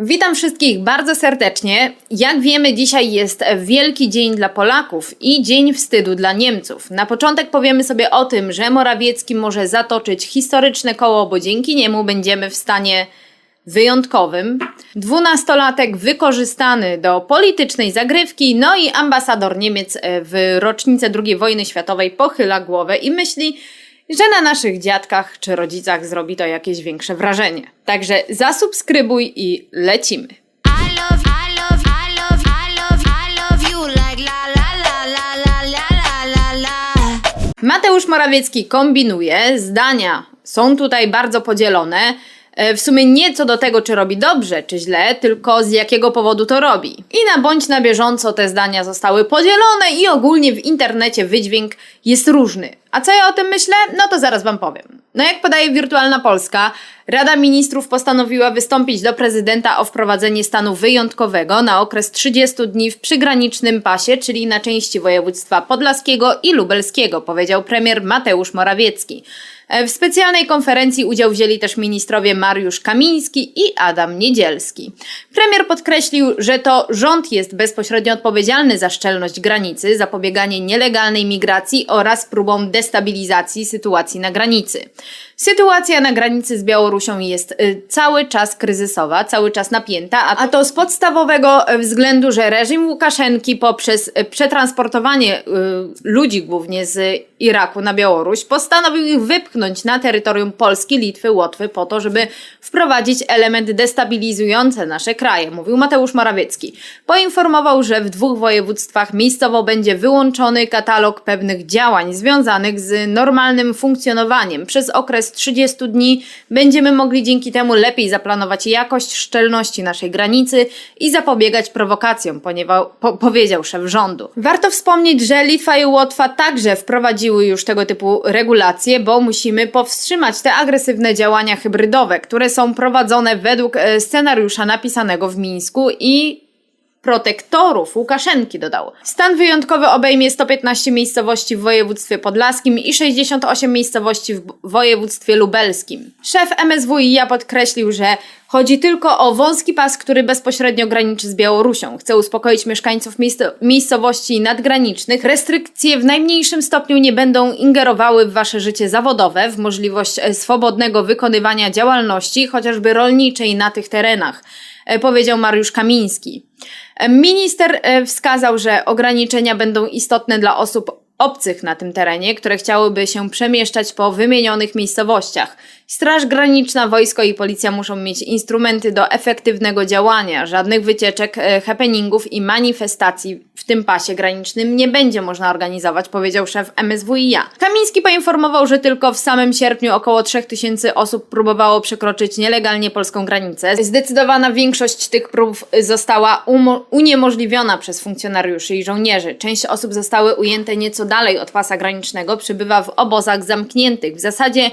Witam wszystkich bardzo serdecznie. Jak wiemy, dzisiaj jest wielki dzień dla Polaków i dzień wstydu dla Niemców. Na początek powiemy sobie o tym, że Morawiecki może zatoczyć historyczne koło, bo dzięki niemu będziemy w stanie wyjątkowym. Dwunastolatek wykorzystany do politycznej zagrywki, no i ambasador Niemiec w rocznicę II wojny światowej pochyla głowę i myśli, że na naszych dziadkach czy rodzicach zrobi to jakieś większe wrażenie. Także zasubskrybuj i lecimy. Mateusz Morawiecki kombinuje, zdania są tutaj bardzo podzielone. E, W sumie nie co do tego, czy robi dobrze, czy źle, tylko z jakiego powodu to robi. I na bądź na bieżąco te zdania zostały podzielone i ogólnie w internecie wydźwięk jest różny. A co ja o tym myślę? No to zaraz Wam powiem. No jak podaje Wirtualna Polska, Rada Ministrów postanowiła wystąpić do prezydenta o wprowadzenie stanu wyjątkowego na okres 30 dni w przygranicznym pasie, czyli na części województwa podlaskiego i lubelskiego, powiedział premier Mateusz Morawiecki. E, W specjalnej konferencji udział wzięli też ministrowie Mariusz Kamiński i Adam Niedzielski. Premier podkreślił, że to rząd jest bezpośrednio odpowiedzialny za szczelność granicy, zapobieganie nielegalnej migracji oraz próbą destabilizacji sytuacji na granicy. Sytuacja na granicy z Białorusią jest y, cały czas kryzysowa, cały czas napięta, a to z podstawowego y, względu, że reżim Łukaszenki poprzez y, przetransportowanie ludzi głównie z Iraku na Białoruś postanowił ich wypchnąć na terytorium Polski, Litwy, Łotwy po to, żeby wprowadzić element destabilizujący nasze kraje, mówił Mateusz Morawiecki. Poinformował, że w dwóch województwach miejscowo będzie wyłączony katalog pewnych działań związanych z normalnym funkcjonowaniem. Przez okres 30 dni będziemy mogli dzięki temu lepiej zaplanować jakość szczelności naszej granicy i zapobiegać prowokacjom, ponieważ, po, powiedział szef rządu. Warto wspomnieć, że Litwa i Łotwa także wprowadziły już tego typu regulacje, bo musimy powstrzymać te agresywne działania hybrydowe, które są prowadzone według e, scenariusza napisanego w Mińsku i protektorów Łukaszenki dodał. Stan wyjątkowy obejmie 115 miejscowości w województwie podlaskim i 68 miejscowości w województwie lubelskim. Szef MSWiA podkreślił, że chodzi tylko o wąski pas, który bezpośrednio graniczy z Białorusią. Chce uspokoić mieszkańców miejsc- miejscowości nadgranicznych. Restrykcje w najmniejszym stopniu nie będą ingerowały w wasze życie zawodowe, w możliwość e, swobodnego wykonywania działalności, chociażby rolniczej na tych terenach e, powiedział Mariusz Kamiński. E, Minister wskazał, że ograniczenia będą istotne dla osób obcych na tym terenie, które chciałyby się przemieszczać po wymienionych miejscowościach. Straż Graniczna, wojsko i policja muszą mieć instrumenty do efektywnego działania. Żadnych wycieczek, e, happeningów i manifestacji w tym pasie granicznym nie będzie można organizować, powiedział szef MSWiA. Kamiński poinformował, że tylko w samym sierpniu około 3000 osób próbowało przekroczyć nielegalnie polską granicę. Zdecydowana większość tych prób została uniemożliwiona przez funkcjonariuszy i żołnierzy. Część osób zostały ujęte nieco dalej od pasa granicznego, przybywa w obozach zamkniętych. W zasadzie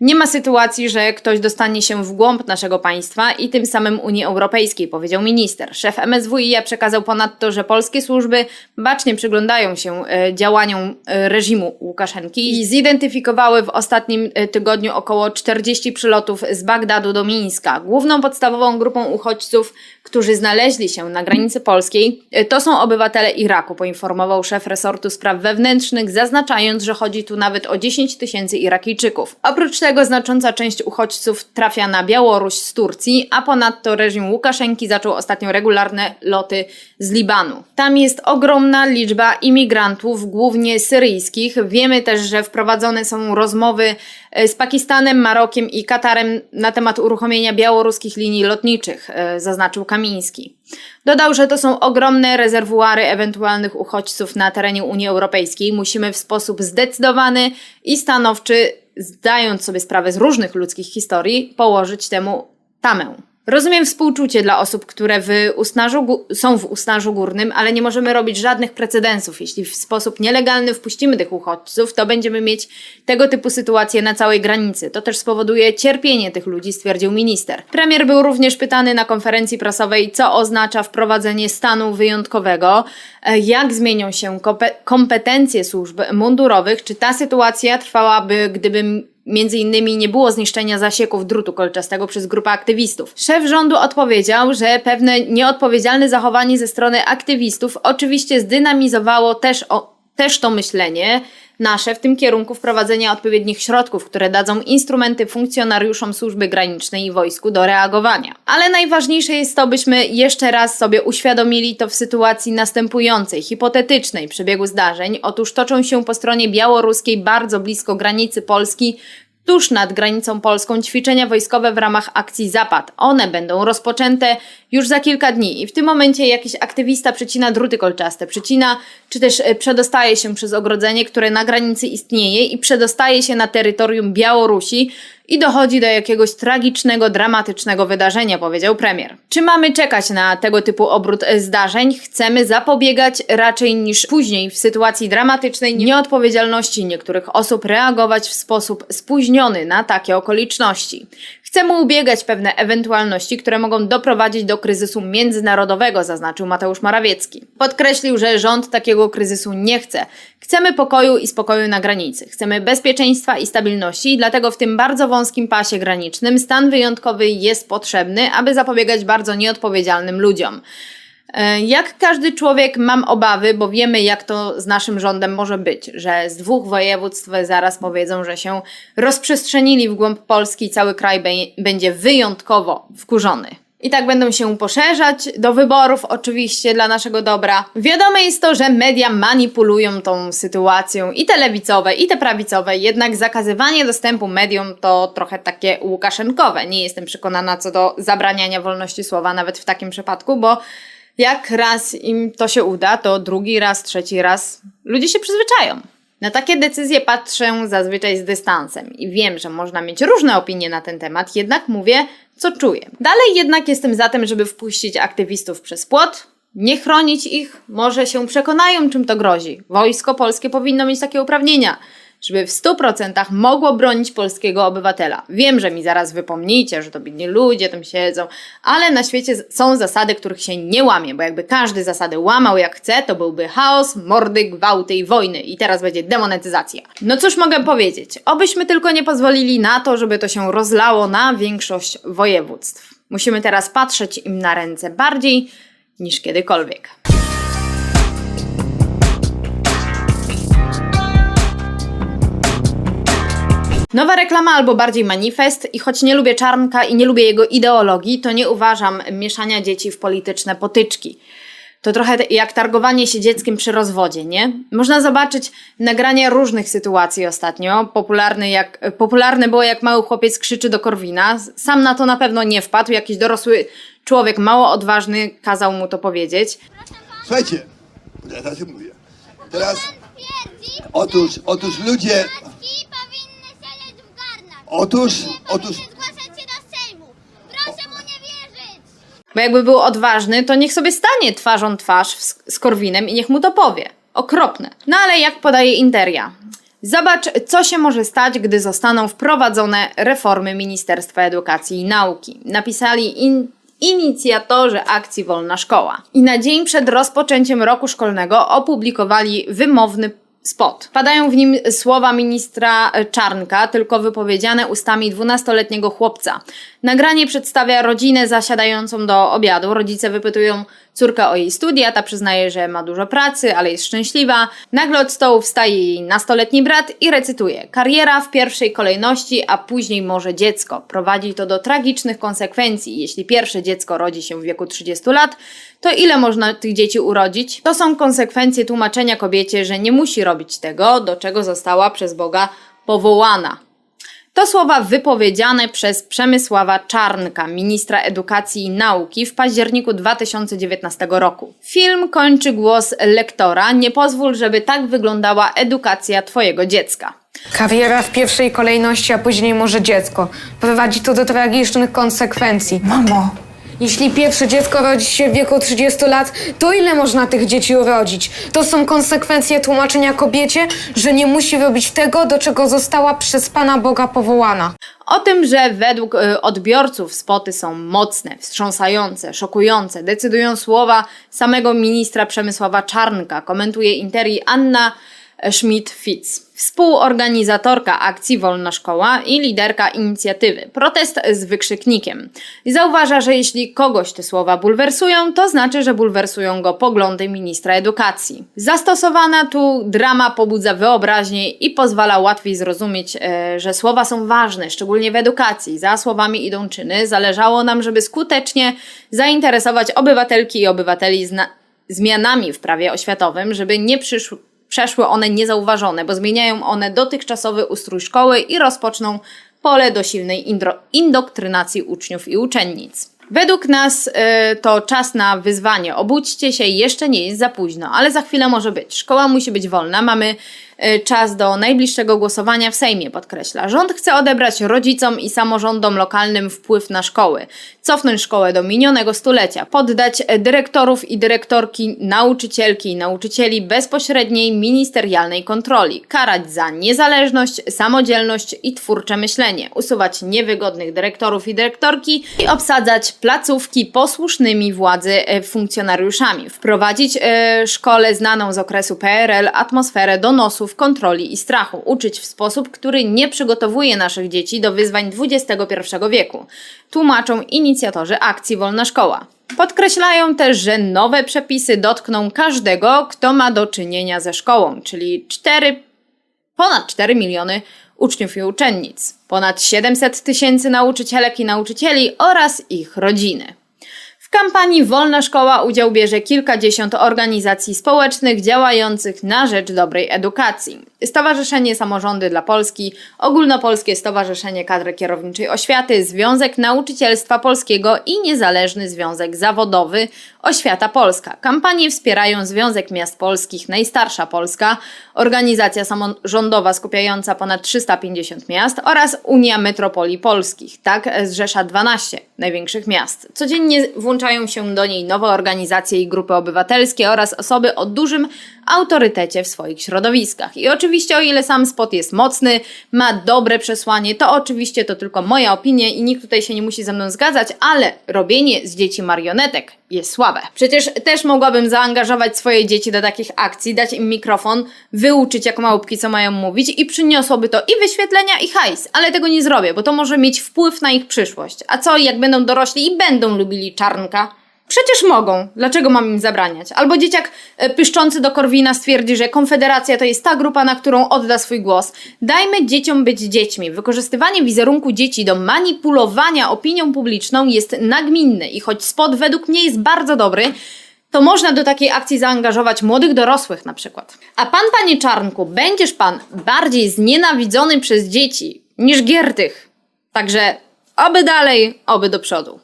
nie ma sytuacji, że ktoś dostanie się w głąb naszego państwa i tym samym Unii Europejskiej, powiedział minister. Szef MSWiA przekazał ponadto, że polskie służby bacznie przyglądają się e, działaniom e, reżimu Łukaszenki i zidentyfikowały w ostatnim e, tygodniu około 40 przylotów z Bagdadu do Mińska. Główną podstawową grupą uchodźców, którzy znaleźli się na granicy polskiej, e, to są obywatele Iraku, poinformował szef resortu spraw wewnętrznych, zaznaczając, że chodzi tu nawet o 10 tysięcy Irakijczyków. Oprócz tego znacząca część uchodźców trafia na Białoruś z Turcji, a ponadto reżim Łukaszenki zaczął ostatnio regularne loty z Libanu. Tam jest ogromna liczba imigrantów, głównie syryjskich. Wiemy też, że wprowadzone są rozmowy e, z Pakistanem, Marokiem i Katarem na temat uruchomienia białoruskich linii lotniczych, e, zaznaczył Kamiński. Dodał, że to są ogromne rezerwuary ewentualnych uchodźców na terenie Unii Europejskiej. Musimy w sposób zdecydowany i stanowczy, zdając sobie sprawę z różnych ludzkich historii, położyć temu tamę. Rozumiem współczucie dla osób, które w Usnarzu Gó- są w Usnarzu Górnym, ale nie możemy robić żadnych precedensów. Jeśli w sposób nielegalny wpuścimy tych uchodźców, to będziemy mieć tego typu sytuacje na całej granicy. To też spowoduje cierpienie tych ludzi, stwierdził minister. Premier był również pytany na konferencji prasowej, co oznacza wprowadzenie stanu wyjątkowego, e, jak zmienią się kompe- kompetencje służb mundurowych, czy ta sytuacja trwałaby, gdyby Między innymi nie było zniszczenia zasieków drutu kolczastego przez grupę aktywistów. Szef rządu odpowiedział, że pewne nieodpowiedzialne zachowanie ze strony aktywistów oczywiście zdynamizowało też, o, też to myślenie nasze w tym kierunku wprowadzenia odpowiednich środków, które dadzą instrumenty funkcjonariuszom służby granicznej i wojsku do reagowania. Ale najważniejsze jest to, byśmy jeszcze raz sobie uświadomili to w sytuacji następującej, hipotetycznej przebiegu zdarzeń. Otóż toczą się po stronie białoruskiej, bardzo blisko granicy Polski, tuż nad granicą polską ćwiczenia wojskowe w ramach akcji Zapad. One będą rozpoczęte już za kilka dni i w tym momencie jakiś aktywista przecina druty kolczaste, przecina czy też e, przedostaje się przez ogrodzenie, które na granicy istnieje i przedostaje się na terytorium Białorusi i dochodzi do jakiegoś tragicznego, dramatycznego wydarzenia, powiedział premier. Czy mamy czekać na tego typu obrót e, zdarzeń? Chcemy zapobiegać raczej niż później w sytuacji dramatycznej nieodpowiedzialności niektórych osób reagować w sposób spóźniony na takie okoliczności. Chcemy ubiegać pewne ewentualności, które mogą doprowadzić do kryzysu międzynarodowego, zaznaczył Mateusz Morawiecki. Podkreślił, że rząd takiego kryzysu nie chce. Chcemy pokoju i spokoju na granicy. Chcemy bezpieczeństwa i stabilności dlatego w tym bardzo wąskim pasie granicznym stan wyjątkowy jest potrzebny, aby zapobiegać bardzo nieodpowiedzialnym ludziom. E, Jak każdy człowiek mam obawy, bo wiemy jak to z naszym rządem może być, że z dwóch województw zaraz powiedzą, że się rozprzestrzenili w głąb Polski cały kraj będzie wyjątkowo wkurzony. I tak będą się poszerzać do wyborów, oczywiście dla naszego dobra. Wiadome jest to, że media manipulują tą sytuacją i te lewicowe, i te prawicowe, jednak zakazywanie dostępu mediom to trochę takie łukaszenkowe. Nie jestem przekonana co do zabraniania wolności słowa, nawet w takim przypadku, bo jak raz im to się uda, to drugi raz, trzeci raz ludzie się przyzwyczają. Na takie decyzje patrzę zazwyczaj z dystansem i wiem, że można mieć różne opinie na ten temat, jednak mówię, co czuję. Dalej jednak jestem za tym, żeby wpuścić aktywistów przez płot, nie chronić ich, może się przekonają, czym to grozi. Wojsko polskie powinno mieć takie uprawnienia, żeby w 100% mogło bronić polskiego obywatela. Wiem, że mi zaraz wypomnicie, że to biedni ludzie tam siedzą, ale na świecie są zasady, których się nie łamie, bo jakby każdy zasady łamał jak chce, to byłby chaos, mordy, gwałty i wojny i teraz będzie demonetyzacja. No cóż mogę powiedzieć, obyśmy tylko nie pozwolili na to, żeby to się rozlało na większość województw. Musimy teraz patrzeć im na ręce bardziej niż kiedykolwiek. Nowa reklama albo bardziej manifest i choć nie lubię Czarnka i nie lubię jego ideologii, to nie uważam mieszania dzieci w polityczne potyczki. To trochę jak targowanie się dzieckiem przy rozwodzie, nie? Można zobaczyć nagrania różnych sytuacji ostatnio. Popularny jak, popularne było jak mały chłopiec krzyczy do Korwina. Sam na to na pewno nie wpadł. Jakiś dorosły człowiek, mało odważny, kazał mu to powiedzieć. Słuchajcie, ja teraz mówię. Teraz, otóż, otóż ludzie, otóż, Nie otóż, powinny zgłaszać się do Sejmu. Proszę mu nie wierzyć. Bo jakby był odważny, to niech sobie stanie twarzą twarz w- z Korwinem i niech mu to powie. Okropne. No ale jak podaje Interia? Zobacz, co się może stać, gdy zostaną wprowadzone reformy Ministerstwa Edukacji i Nauki. Napisali in inicjatorzy akcji Wolna Szkoła. I na dzień przed rozpoczęciem roku szkolnego opublikowali wymowny spot. Padają w nim słowa ministra Czarnka, tylko wypowiedziane ustami 12-letniego chłopca. Nagranie przedstawia rodzinę zasiadającą do obiadu. Rodzice wypytują córkę o jej studia, ta przyznaje, że ma dużo pracy, ale jest szczęśliwa. Nagle od stołu wstaje jej nastoletni brat i recytuje: Kariera w pierwszej kolejności, a później może dziecko. Prowadzi to do tragicznych konsekwencji. Jeśli pierwsze dziecko rodzi się w wieku 30 lat, to ile można tych dzieci urodzić? To są konsekwencje tłumaczenia kobiecie, że nie musi robić tego, do czego została przez Boga powołana. To słowa wypowiedziane przez Przemysława Czarnka, ministra edukacji i nauki w październiku 2019 roku. Film kończy głos lektora: Nie pozwól, żeby tak wyglądała edukacja Twojego dziecka. Kariera w pierwszej kolejności, a później może dziecko. Prowadzi to do tragicznych konsekwencji. Mamo, Jeśli pierwsze dziecko rodzi się w wieku 30 lat, to ile można tych dzieci urodzić? To są konsekwencje tłumaczenia kobiecie, że nie musi robić tego, do czego została przez Pana Boga powołana. O tym, że według y, odbiorców spoty są mocne, wstrząsające, szokujące, decydują słowa samego ministra Przemysława Czarnka. Komentuje Interi Anna Schmidt-Fitz, współorganizatorka akcji Wolna Szkoła i liderka inicjatywy Protest z wykrzyknikiem. I zauważa, że jeśli kogoś te słowa bulwersują, to znaczy, że bulwersują go poglądy ministra edukacji. Zastosowana tu drama pobudza wyobraźnię i pozwala łatwiej zrozumieć, e, że słowa są ważne, szczególnie w edukacji. Za słowami idą czyny. Zależało nam, żeby skutecznie zainteresować obywatelki i obywateli zmianami w prawie oświatowym, żeby nie przyszły przeszły one niezauważone, bo zmieniają one dotychczasowy ustrój szkoły i rozpoczną pole do silnej indoktrynacji uczniów i uczennic. Według nas y, to czas na wyzwanie. Obudźcie się, jeszcze nie jest za późno, ale za chwilę może być. Szkoła musi być wolna. Mamy czas do najbliższego głosowania w Sejmie, podkreśla. Rząd chce odebrać rodzicom i samorządom lokalnym wpływ na szkoły, cofnąć szkołę do minionego stulecia, poddać e, dyrektorów i dyrektorki, nauczycielki i nauczycieli bezpośredniej ministerialnej kontroli, karać za niezależność, samodzielność i twórcze myślenie, usuwać niewygodnych dyrektorów i dyrektorki i obsadzać placówki posłusznymi władzy e, funkcjonariuszami, wprowadzić e, szkole znaną z okresu PRL atmosferę donosów, kontroli i strachu, uczyć w sposób, który nie przygotowuje naszych dzieci do wyzwań XXI wieku. Tłumaczą inicjatorzy akcji Wolna Szkoła. Podkreślają też, że nowe przepisy dotkną każdego, kto ma do czynienia ze szkołą, czyli 4 ponad 4 miliony uczniów i uczennic, ponad 700 tysięcy nauczycielek i nauczycieli oraz ich rodziny. W kampanii Wolna Szkoła udział bierze kilkadziesiąt organizacji społecznych działających na rzecz dobrej edukacji. Stowarzyszenie Samorządy dla Polski, Ogólnopolskie Stowarzyszenie Kadry Kierowniczej Oświaty, Związek Nauczycielstwa Polskiego i Niezależny Związek Zawodowy Oświata Polska. Kampanię wspierają Związek Miast Polskich Najstarsza Polska, organizacja samorządowa skupiająca ponad 350 miast oraz Unia Metropolii Polskich, tak zrzesza 12 największych miast. Codziennie włączają się do niej nowe organizacje i grupy obywatelskie oraz osoby o dużym autorytecie w swoich środowiskach. I oczywiście o ile sam spot jest mocny, ma dobre przesłanie, to oczywiście to tylko moja opinia i nikt tutaj się nie musi ze mną zgadzać, ale robienie z dzieci marionetek jest słabe. Przecież też mogłabym zaangażować swoje dzieci do takich akcji, dać im mikrofon, wyuczyć jak małpki co mają mówić i przyniosłoby to i wyświetlenia i hajs, ale tego nie zrobię, bo to może mieć wpływ na ich przyszłość. A co jak będą dorośli i będą lubili czarnka? Przecież mogą. Dlaczego mam im zabraniać? Albo dzieciak e, pyszczący do Korwina stwierdzi, że Konfederacja to jest ta grupa, na którą odda swój głos. Dajmy dzieciom być dziećmi. Wykorzystywanie wizerunku dzieci do manipulowania opinią publiczną jest nagminne i choć spot według mnie jest bardzo dobry, to można do takiej akcji zaangażować młodych dorosłych na przykład. A pan, panie Czarnku, będziesz pan bardziej znienawidzony przez dzieci niż Giertych. Także oby dalej, oby do przodu.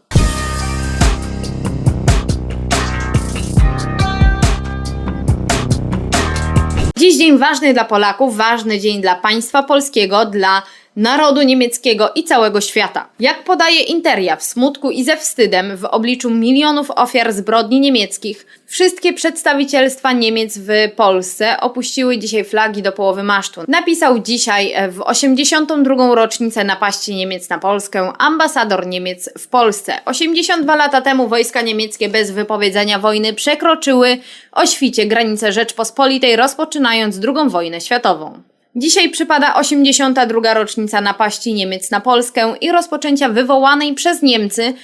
Dziś dzień ważny dla Polaków, ważny dzień dla państwa polskiego, dla narodu niemieckiego i całego świata. Jak podaje Interia, w smutku i ze wstydem w obliczu milionów ofiar zbrodni niemieckich, wszystkie przedstawicielstwa Niemiec w Polsce opuściły dzisiaj flagi do połowy masztu. Napisał dzisiaj e, w 82. rocznicę napaści Niemiec na Polskę ambasador Niemiec w Polsce. 82 lata temu wojska niemieckie bez wypowiedzenia wojny przekroczyły o świcie granice Rzeczpospolitej, rozpoczynając II wojnę światową. Dzisiaj przypada 82. rocznica napaści Niemiec na Polskę i rozpoczęcia wywołanej przez Niemcy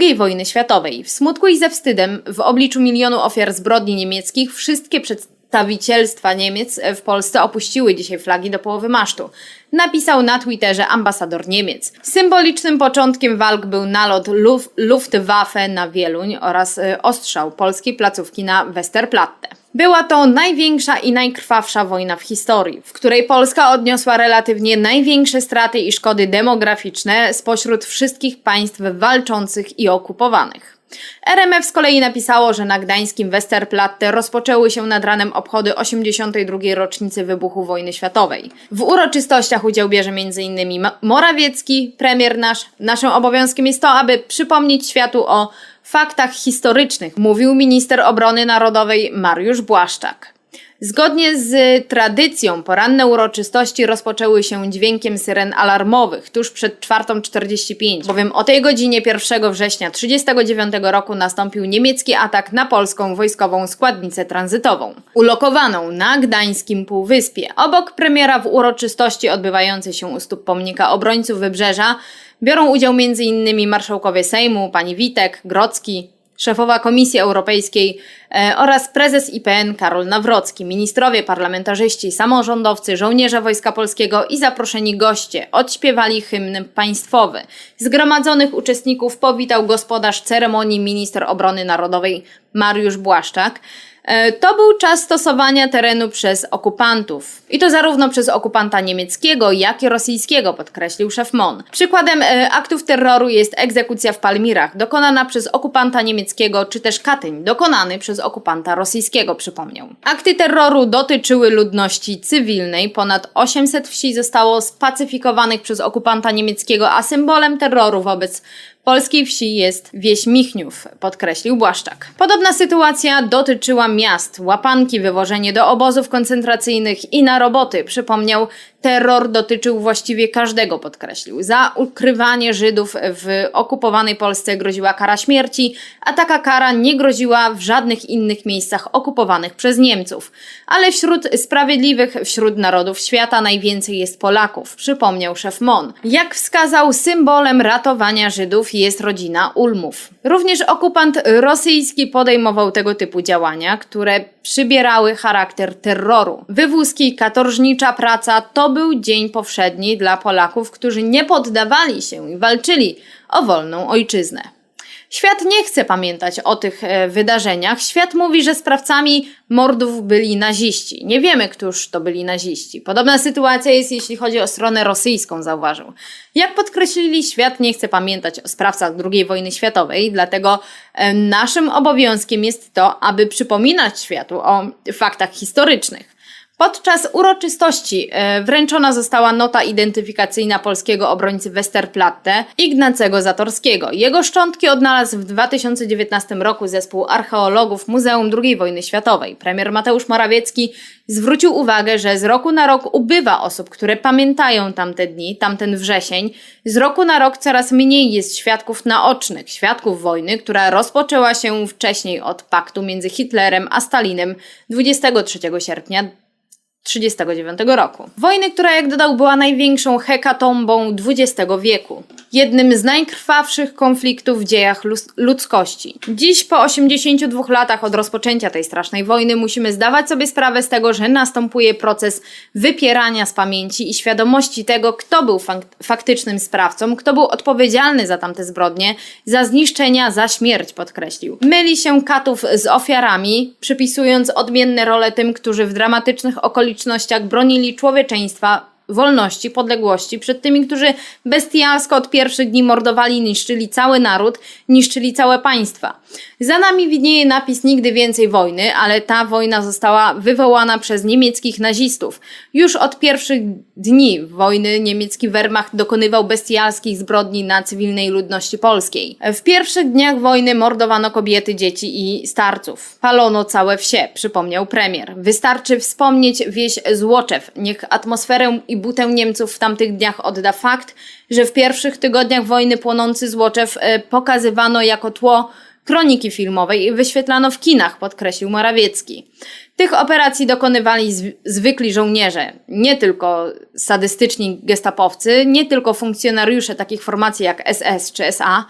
II wojny światowej. W smutku i ze wstydem, w obliczu milionu ofiar zbrodni niemieckich, wszystkie przedstawicielstwa Niemiec w Polsce opuściły dzisiaj flagi do połowy masztu. Napisał na Twitterze ambasador Niemiec. Symbolicznym początkiem walk był nalot Luf- Luftwaffe na Wieluń oraz y, ostrzał polskiej placówki na Westerplatte. Była to największa i najkrwawsza wojna w historii, w której Polska odniosła relatywnie największe straty i szkody demograficzne spośród wszystkich państw walczących i okupowanych. RMF z kolei napisało, że na gdańskim Westerplatte rozpoczęły się nad ranem obchody 82. rocznicy wybuchu wojny światowej. W uroczystościach udział bierze m.in. Morawiecki, premier nasz. Naszym obowiązkiem jest to, aby przypomnieć światu o faktach historycznych, mówił minister obrony narodowej Mariusz Błaszczak. Zgodnie z tradycją poranne uroczystości rozpoczęły się dźwiękiem syren alarmowych tuż przed 4.45, bowiem o tej godzinie 1 września 1939 roku nastąpił niemiecki atak na polską wojskową składnicę tranzytową, ulokowaną na Gdańskim Półwyspie. Obok premiera w uroczystości odbywającej się u stóp pomnika obrońców Wybrzeża biorą udział m.in. marszałkowie Sejmu, pani Witek, Grocki, szefowa Komisji Europejskiej e, oraz prezes IPN Karol Nawrocki, ministrowie, parlamentarzyści, samorządowcy, żołnierze Wojska Polskiego i zaproszeni goście odśpiewali hymn państwowy. Zgromadzonych uczestników powitał gospodarz ceremonii minister obrony narodowej Mariusz Błaszczak. E, To był czas stosowania terenu przez okupantów. I to zarówno przez okupanta niemieckiego, jak i rosyjskiego, podkreślił szef MON. Przykładem e, aktów terroru jest egzekucja w Palmirach, dokonana przez okupanta niemieckiego, czy też Katyń, dokonany przez okupanta rosyjskiego, przypomniał. Akty terroru dotyczyły ludności cywilnej. Ponad 800 wsi zostało spacyfikowanych przez okupanta niemieckiego, a symbolem terroru wobec polskiej wsi jest wieś Michniów, podkreślił Błaszczak. Podobna sytuacja dotyczyła miast, łapanki, wywożenie do obozów koncentracyjnych i na roboty. Przypomniał, terror dotyczył właściwie każdego, podkreślił. Za ukrywanie Żydów w okupowanej Polsce groziła kara śmierci, a taka kara nie groziła w żadnych innych miejscach okupowanych przez Niemców. Ale wśród sprawiedliwych, wśród narodów świata najwięcej jest Polaków, przypomniał szef MON. Jak wskazał, symbolem ratowania Żydów jest rodzina Ulmów. Również okupant rosyjski podejmował tego typu działania, które przybierały charakter terroru. Wywózki, katorżnicza praca to był dzień powszedni dla Polaków, którzy nie poddawali się i walczyli o wolną ojczyznę. Świat nie chce pamiętać o tych e, wydarzeniach. Świat mówi, że sprawcami mordów byli naziści. Nie wiemy, któż to byli naziści. Podobna sytuacja jest, jeśli chodzi o stronę rosyjską, zauważył. Jak podkreślili, świat nie chce pamiętać o sprawcach II wojny światowej, dlatego e, naszym obowiązkiem jest to, aby przypominać światu o faktach historycznych. Podczas uroczystości e, wręczona została nota identyfikacyjna polskiego obrońcy Westerplatte Ignacego Zatorskiego. Jego szczątki odnalazł w 2019 roku zespół archeologów Muzeum II wojny światowej. Premier Mateusz Morawiecki zwrócił uwagę, że z roku na rok ubywa osób, które pamiętają tamte dni, tamten wrzesień. Z roku na rok coraz mniej jest świadków naocznych, świadków wojny, która rozpoczęła się wcześniej od paktu między Hitlerem a Stalinem 23 sierpnia 1939 roku. Wojny, która jak dodał była największą hekatombą XX wieku. Jednym z najkrwawszych konfliktów w dziejach ludzkości. Dziś po 82 latach od rozpoczęcia tej strasznej wojny musimy zdawać sobie sprawę z tego, że następuje proces wypierania z pamięci i świadomości tego, kto był fak- faktycznym sprawcą, kto był odpowiedzialny za tamte zbrodnie, za zniszczenia, za śmierć, podkreślił. Myli się katów z ofiarami, przypisując odmienne role tym, którzy w dramatycznych okolicznościach bronili człowieczeństwa wolności, podległości przed tymi, którzy bestialsko od pierwszych dni mordowali, niszczyli cały naród, niszczyli całe państwa. Za nami widnieje napis Nigdy więcej wojny, ale ta wojna została wywołana przez niemieckich nazistów. Już od pierwszych dni wojny niemiecki Wehrmacht dokonywał bestialskich zbrodni na cywilnej ludności polskiej. W pierwszych dniach wojny mordowano kobiety, dzieci i starców. Palono całe wsie, przypomniał premier. Wystarczy wspomnieć wieś Złoczew. Niech atmosferę i butę Niemców w tamtych dniach odda fakt, że w pierwszych tygodniach wojny płonący Złoczew e, pokazywano jako tło kroniki filmowej i wyświetlano w kinach, podkreślił Morawiecki. Tych operacji dokonywali zw- zwykli żołnierze, nie tylko sadystyczni gestapowcy, nie tylko funkcjonariusze takich formacji jak SS czy SA,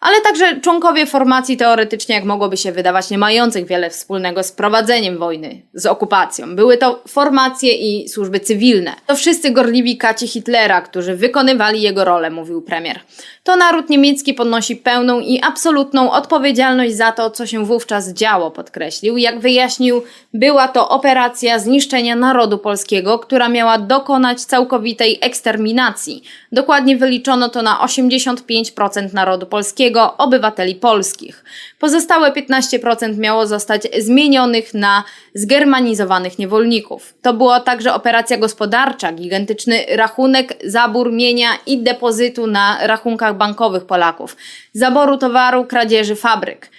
ale także członkowie formacji teoretycznie, jak mogłoby się wydawać, nie mających wiele wspólnego z prowadzeniem wojny, z okupacją. Były to formacje i służby cywilne. To wszyscy gorliwi kaci Hitlera, którzy wykonywali jego rolę, mówił premier. To naród niemiecki podnosi pełną i absolutną odpowiedzialność za to, co się wówczas działo, podkreślił. Jak wyjaśnił, była to operacja zniszczenia narodu polskiego, która miała dokonać całkowitej eksterminacji. Dokładnie wyliczono to na 85% narodu polskiego, obywateli polskich. Pozostałe 15% miało zostać zmienionych na zgermanizowanych niewolników. To była także operacja gospodarcza, gigantyczny rachunek, zabór mienia i depozytu na rachunkach bankowych Polaków, zaboru towaru, kradzieży fabryk.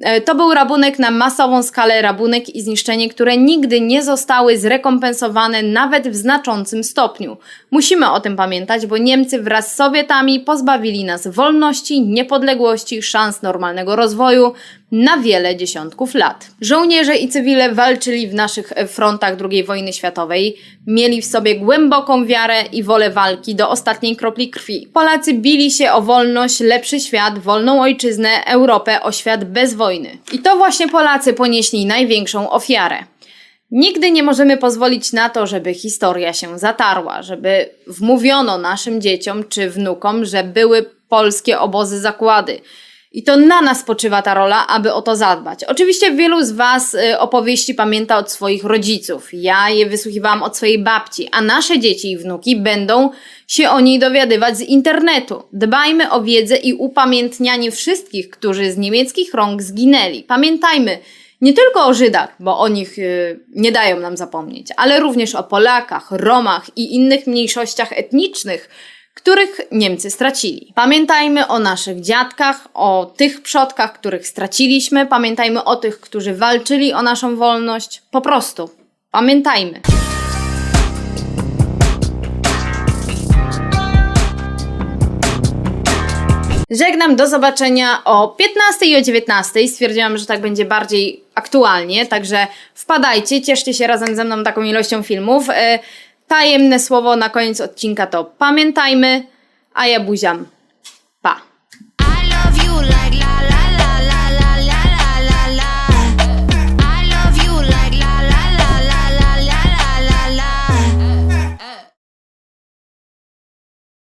E, To był rabunek na masową skalę, rabunek i zniszczenie, które nigdy nie zostały zrekompensowane nawet w znaczącym stopniu. Musimy o tym pamiętać, bo Niemcy wraz z Sowietami pozbawili nas wolności, niepodległości, szans normalnego rozwoju na wiele dziesiątków lat. Żołnierze i cywile walczyli w naszych e, frontach II wojny światowej, mieli w sobie głęboką wiarę i wolę walki do ostatniej kropli krwi. Polacy bili się o wolność, lepszy świat, wolną ojczyznę, Europę, o świat bez wojny. I to właśnie Polacy ponieśli największą ofiarę. Nigdy nie możemy pozwolić na to, żeby historia się zatarła, żeby wmówiono naszym dzieciom czy wnukom, że były polskie obozy zakłady. I to na nas spoczywa ta rola, aby o to zadbać. Oczywiście wielu z Was y, opowieści pamięta od swoich rodziców. Ja je wysłuchiwałam od swojej babci, a nasze dzieci i wnuki będą się o niej dowiadywać z internetu. Dbajmy o wiedzę i upamiętnianie wszystkich, którzy z niemieckich rąk zginęli. Pamiętajmy, nie tylko o Żydach, bo o nich y, nie dają nam zapomnieć, ale również o Polakach, Romach i innych mniejszościach etnicznych, których Niemcy stracili. Pamiętajmy o naszych dziadkach, o tych przodkach, których straciliśmy, pamiętajmy o tych, którzy walczyli o naszą wolność. Po prostu pamiętajmy. Żegnam, do zobaczenia o 15 i o 19. Stwierdziłam, że tak będzie bardziej aktualnie, także wpadajcie, cieszcie się razem ze mną taką ilością filmów. Tajemne słowo na koniec odcinka to pamiętajmy, a ja buziam.